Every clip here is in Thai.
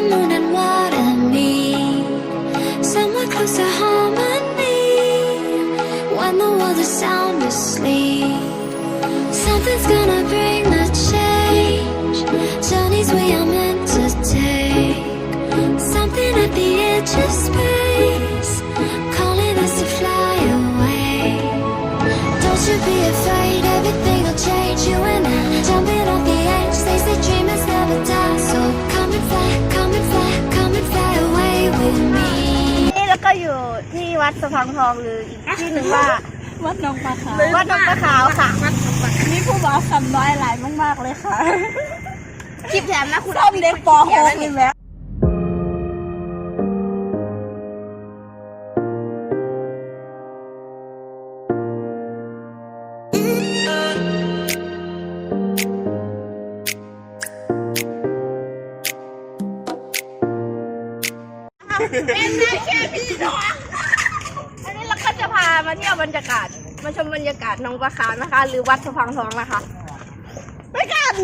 moon and somewhere close to harmony. When the world is sound asleep, something's gonna bring the change. Journeys we are meant to take. Something at the edge of space, calling us to fly away. Don't you be afraid, อยู่ที่วัดสะพังทองหรืออีกที่หนึ่งว่า วัดหนองปลาขาววัดหนองปลาขาวค่ะ มีผู้บ่าวคำน้อยหลายมากๆเลยค่ะ คลิปแถมนะคุณชอบเด็กป .6 นี่แหละ พี่น้องอันนี้เราก็จะพามาเที่ยวบรรยากาศ มาชมบรรยากาศหนองปลาขาวนะคะ หรือวัดสะพังทองนะคะไปกัน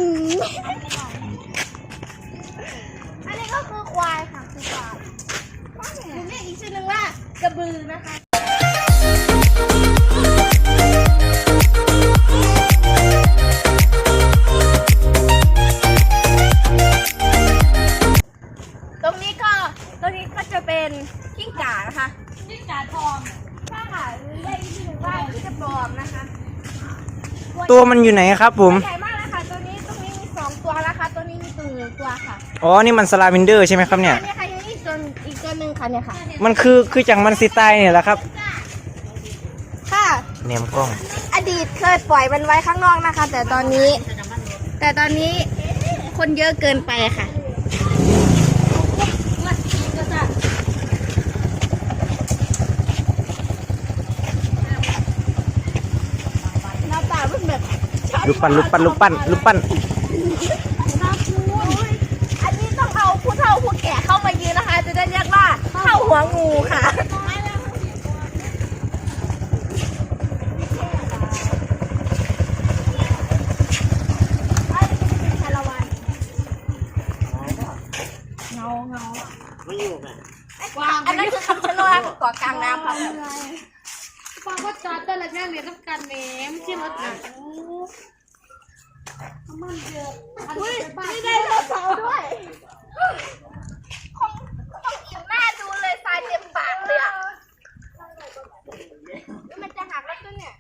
อันนี้ก็คือควายค่ะคือควายหรือเรียกอีกชื่อนึงว่ากระบือนะคะ มันอยู่ไหนครับผม ใหญ่มากนะคะตัวนี้ตรงนี้มีสองตัวนะคะตัวนี้มีตัวหนึ่งตัวค่ะอ๋อ นี่มันสลาวินเดอร์ใช่ไหมครับเนี่ยอันนี้ค่ะยังมีอีกตัวอีกตัวหนึ่งค่ะเนี่ยค่ะ มันคือคือจังมันสิตายเนี่ยแหละครับค่ะ เนมกล้อง อดีตเคยปล่อยมันไว้ข้างนอกนะคะ แต่ตอนนี้ แต่ตอนนี้คนเยอะเกินไปค่ะ หน้าตามันแบบชัด ลูกปั้นลูกปั้นลูกปั้นลูกปั้นอันนี้ต้องเอาผู้เฒ่าผู้แก่เข้ามายืนนะคะ จะได้เรียกว่าเฒ่าหัวงูค่ะอันนั้นคือคำชะโนดค่ะคือเกาะกลางน้ำค่ะ ฟังว่าจอดแต่ละแง่เรียนต้องการแหมไม่ใช่รถหนักมันเยอะอุ้ยไมีไดโนเสาร์ด้วยคงต้องอิ่มหน้าดูเลยทรายเต็มปากเลยอะมันจะหักแล้วตัวเนี่ย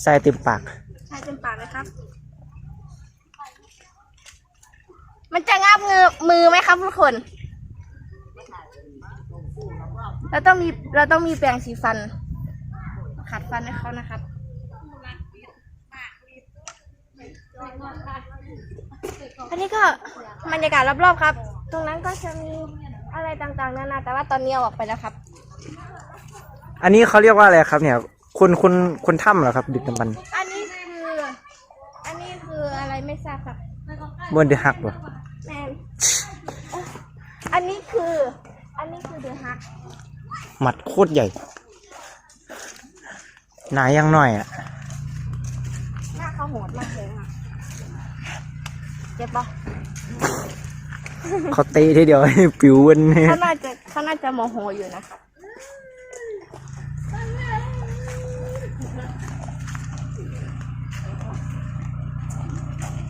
ใส่เต็มปากทรายเต็มปากเลยครับ มันจะงับมือมือไหมครับทุกคน เราต้องมีเราต้องมีแปรงสีฟัน ขัดฟันให้เขานะครับ อันนี้ก็บรรยากาศรอบๆครับ ตรงนั้นก็จะมีอะไรต่างๆนานาแต่ว่าตอนนี้เอาออกไปแล้วครับ อันนี้เขาเรียกว่าอะไรครับเนี่ยคนคนคนถ้ำเหรอครับ ดึกดำบรรพ์อันนี้คือ อันนี้คืออะไรไม่ทราบครับบนเดือหักเหรอแมนอันนี้คือ อันนี้คือเดือฮัก หมัดโคตรใหญ่ หนายังหน่อยอะ หน้าเขาโหดมากเลยค่ะ เจ็บปะเขาเตะทีเดียวให้ปิววันเนี่ยเขาน่าจะเขาน่าจะโมโหอยู่นะครับ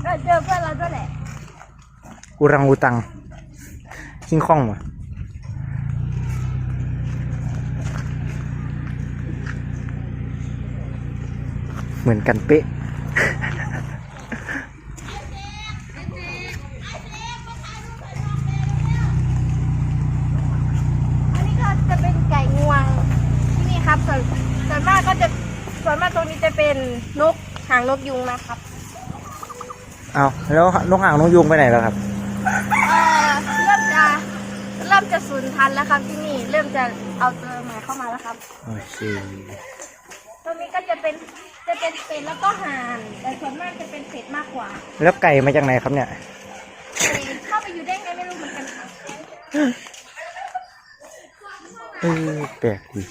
เออเจอเพื่อนเราด้วยแหละอุรังอุตัง คิงคองวะ เหมือนกันเป๊ะอันนี้ก็จะเป็นไก่งวงที่นี่ครับส่วนส่วนมากก็จะส่วนมากตรงนี้จะเป็นนกหางนกยุงนะครับเอาแล้วนกหางนกยุงไปไหนแล้วครับเอ่อเริ่มจะเริ่มจะสูญพันธุ์แล้วครับที่นี่เริ่มจะเอาตัวใหม่เข้ามาแล้วครับ โอเค ตรงนี้ก็จะเป็น จะเป็นเป็ดแล้วก็ห่านแต่ส่วนมากจะเป็นเป็ดมากกว่าแล้วไก่มาจากไหนครับเนี่ยเข้าไปอยู่ได้ไงไม่รู้เหมือนกันค่ะเออแปลกดี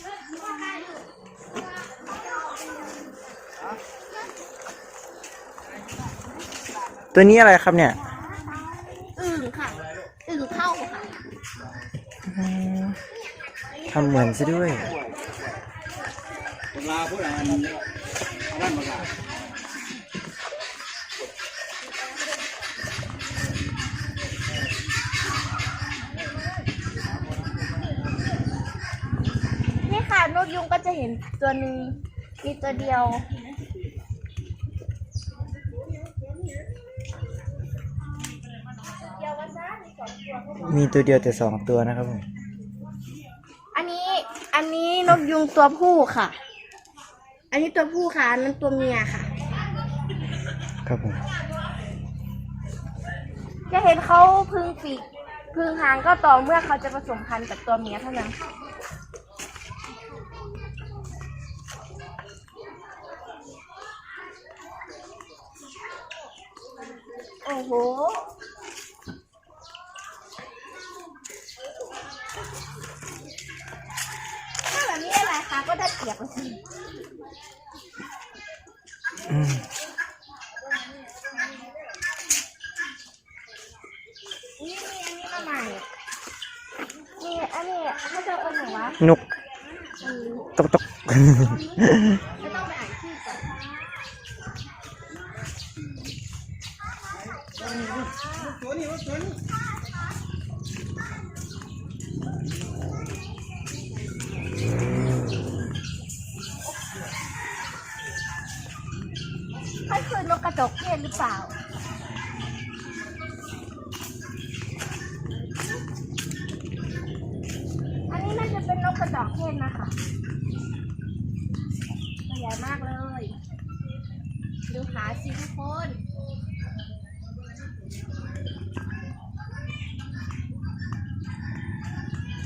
ตัวนี้อะไรครับเนี่ยอึ่งค่ะอึ่งเข้าค่ะทำเหมือนซะด้วย ลาผู้ดอัน จะเห็นตัวหนึ่งมีตัวเดียว มีตัวเดียวแต่สองตัวนะครับผม อันนี้อันนี้นกยุงตัวผู้ค่ะ อันนี้ตัวผู้ค่ะอันนั้นตัวเมียค่ะ ครับผม จะเห็นเขาพึ่งปีกพึ่งหางก็ต่อเมื่อเขาจะผสมพันธุ์กับตัวเมียเท่านั้นค่ะโอ้โหถ้าแบบนี้อะไรคะก็ได้เปรียบเลยสิอืมนี่มีอันนี้มาใหม่มีอันนี้ถ้าจะเอาหนูวะนุกตกตก มันคือนกกระจกเทศหรือเปล่าอันนี้น่าจะเป็นนกกระจกเทศนะคะใหญ่มากเลย ดูขาสิทุกคน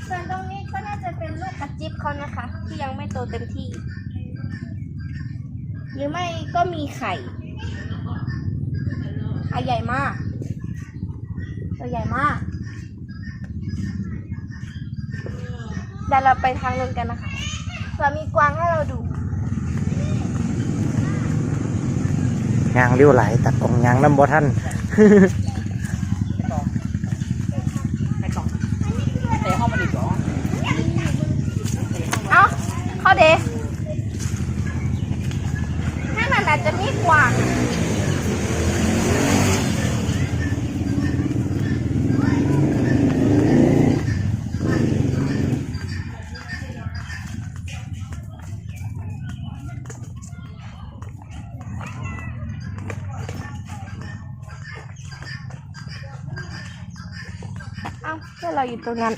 ส่วนตรงนี้ก็น่าจะเป็นลูกกระจิบเขานะคะ ที่ยังไม่โต เต็มที่ หรือไม่ก็มีไข่ขาใหญ่มากตัวใหญ่มากเดี๋ยวเราไปทางนู้นกันนะคะเผื่อมีกวางให้เราดูยางเลี้ยวไหลตัดกองยางน้ำบ่ท่าน อ้าเพื่อนเราอยู่ตรงนั้น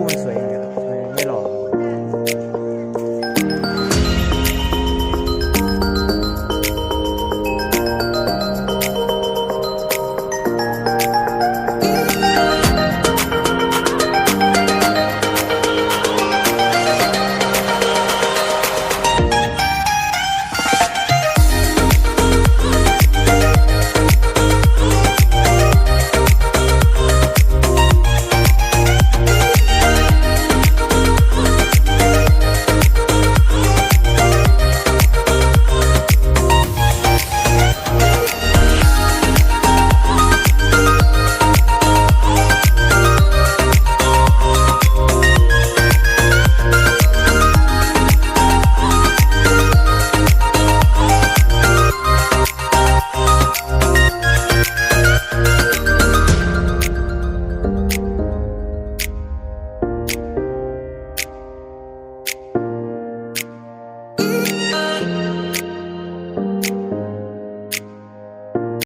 不分水里面，因老